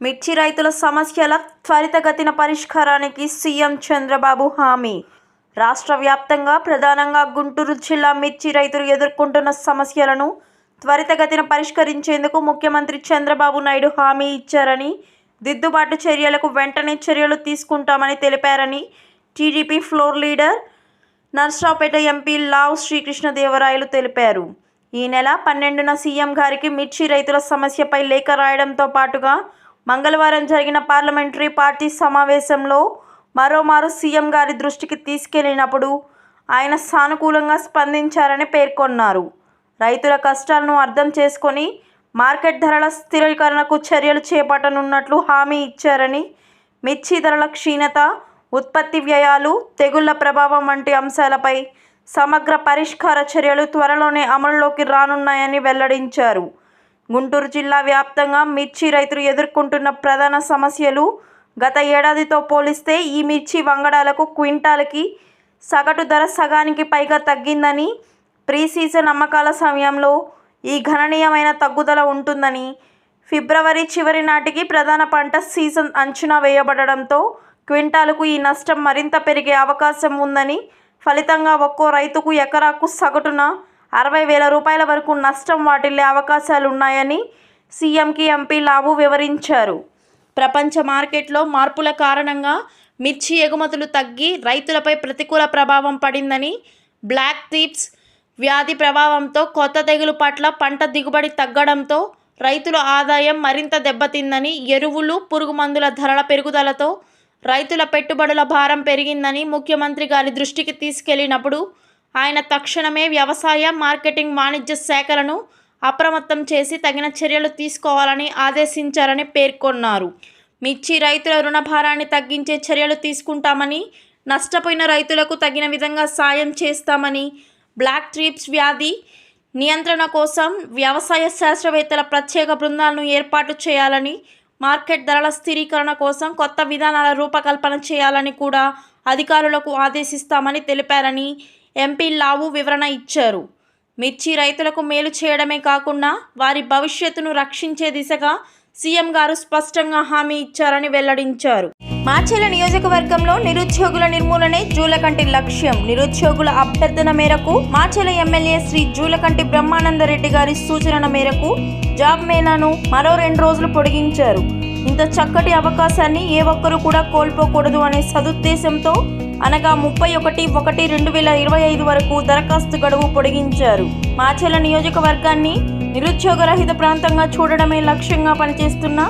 మిర్చి రైతుల సమస్యల త్వరితగతిన పరిష్కారానికి సీఎం చంద్రబాబు హామీ. రాష్ట్ర వ్యాప్తంగా ప్రధానంగా గుంటూరు జిల్లా మిర్చి రైతులు ఎదుర్కొంటున్న సమస్యలను త్వరితగతిన పరిష్కరించేందుకు ముఖ్యమంత్రి చంద్రబాబు నాయుడు హామీ ఇచ్చారని దిద్దుబాటు చర్యలకు వెంటనే చర్యలు తీసుకుంటామని తెలిపారని TDP floor leader Narasaraopet MP Lavu Srikrishnadevarayalu తెలిపారు. ఈ నెల పన్నెండున సీఎం గారికి మిర్చి రైతుల సమస్యపై లేఖ రాయడంతో పాటుగా మంగళవారం జరిగిన పార్లమెంటరీ పార్టీ సమావేశంలో మరోమారు సీఎం గారి దృష్టికి తీసుకెళ్ళినప్పుడు ఆయన సానుకూలంగా స్పందించారని పేర్కొన్నారు. రైతుల కష్టాలను అర్థం చేసుకొని మార్కెట్ ధరల స్థిరీకరణకు చర్యలు చేపట్టనున్నట్లు హామీ ఇచ్చారని మిర్చి ధరల క్షీణత ఉత్పత్తి వ్యయాలు తెగుళ్ళ ప్రభావం వంటి అంశాలపై సమగ్ర పరిష్కార చర్యలు త్వరలోనే అమలులోకి రానున్నాయని వెల్లడించారు. గుంటూరు జిల్లా వ్యాప్తంగా మిర్చి రైతులు ఎదుర్కొంటున్న ప్రధాన సమస్యలు గత ఏడాదితో పోలిస్తే ఈ మిర్చి వంగడాలకు క్వింటాల్కి సగటు ధర సగానికి పైగా తగ్గిందని ప్రీ సీజన్ అమ్మకాల సమయంలో ఈ గణనీయమైన తగ్గుదల ఉంటుందని ఫిబ్రవరి చివరి నాటికి ప్రధాన పంట సీజన్ అంచనా వేయబడడంతో క్వింటాలకు ఈ నష్టం మరింత పెరిగే అవకాశం ఉందని ఫలితంగా ఒక్కో రైతుకు ఎకరాకు సగటున అరవై వేల రూపాయల వరకు నష్టం వాటిల్లే అవకాశాలున్నాయని సీఎంకి ఎంపీ లావు వివరించారు. ప్రపంచ మార్కెట్లో మార్పుల కారణంగా మిర్చి ఎగుమతులు తగ్గి రైతులపై ప్రతికూల ప్రభావం పడిందని బ్లాక్ థీప్స్ వ్యాధి ప్రభావంతో కొత్త తెగులు పట్ల పంట దిగుబడి తగ్గడంతో రైతుల ఆదాయం మరింత దెబ్బతిందని ఎరువులు పురుగు మందుల ధరల పెరుగుదలతో రైతుల పెట్టుబడుల భారం పెరిగిందని ముఖ్యమంత్రి గారి దృష్టికి తీసుకెళ్ళినప్పుడు ఆయన తక్షణమే వ్యవసాయ మార్కెటింగ్ వాణిజ్య శాఖలను అప్రమత్తం చేసి తగిన చర్యలు తీసుకోవాలని ఆదేశించారని పేర్కొన్నారు. మిర్చి రైతుల రుణభారాన్ని తగ్గించే చర్యలు తీసుకుంటామని నష్టపోయిన రైతులకు తగిన విధంగా సాయం చేస్తామని బ్లాక్ ట్రీప్స్ వ్యాధి నియంత్రణ కోసం వ్యవసాయ శాస్త్రవేత్తల ప్రత్యేక బృందాలను ఏర్పాటు చేయాలని మార్కెట్ ధరల స్థిరీకరణ కోసం కొత్త విధానాల రూపకల్పన చేయాలని కూడా అధికారులకు ఆదేశిస్తామని తెలిపారని ఎంపీ లావు వివరణ ఇచ్చారు. మిర్చి రైతులకు మేలు చేయడమే కాకుండా వారి భవిష్యత్తును రక్షించే దిశగా సీఎం గారు స్పష్టంగా హామీ ఇచ్చారని వెల్లడించారు. మాచెల నియోజకవర్గంలో నిరుద్యోగుల నిర్మూలనే జూలకంటి లక్ష్యం. నిరుద్యోగుల అభ్యర్థన మేరకు మాచెల ఎమ్మెల్యే శ్రీ జూలకంటి బ్రహ్మానందరెడ్డి గారి సూచన మేరకు జాబ్ మేళాను మరో రెండు రోజులు పొడిగించారు. ఇంత చక్కటి అవకాశాన్ని ఏ ఒక్కరూ కూడా కోల్పోకూడదు అనే సదుద్దేశంతో అనగా ముప్పై ఒకటి ఒకటి రెండు వేల ఇరవై ఐదు వరకు దరఖాస్తు గడువు పొడిగించారు. మాచెల నియోజకవర్గాన్ని నిరుద్యోగరహిత ప్రాంతంగా చూడడమే లక్ష్యంగా పనిచేస్తున్న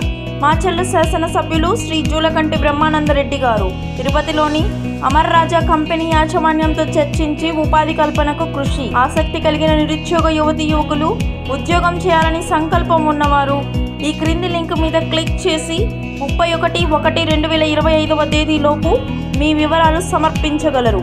మాచర్ల శాసనసభ్యులు శ్రీ జూలకంటి బ్రహ్మానందరెడ్డి గారు. తిరుపతిలోని అమర్ రాజా కంపెనీ యాజమాన్యంతో చర్చించి ఉపాధి కల్పనకు కృషి ఆసక్తి కలిగిన నిరుద్యోగ యువతి యువకులు ఉద్యోగం చేయాలని సంకల్పం ఉన్నవారు. ఈ క్రింది లింక్ మీద క్లిక్ చేసి ముప్పై ఒకటి ఒకటి రెండు వేల ఇరవై ఐదవ తేదీలోపు మీ వివరాలు సమర్పించగలరు.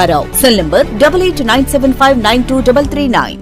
Ankarao cell number double eight nine seven five nine two double three nine.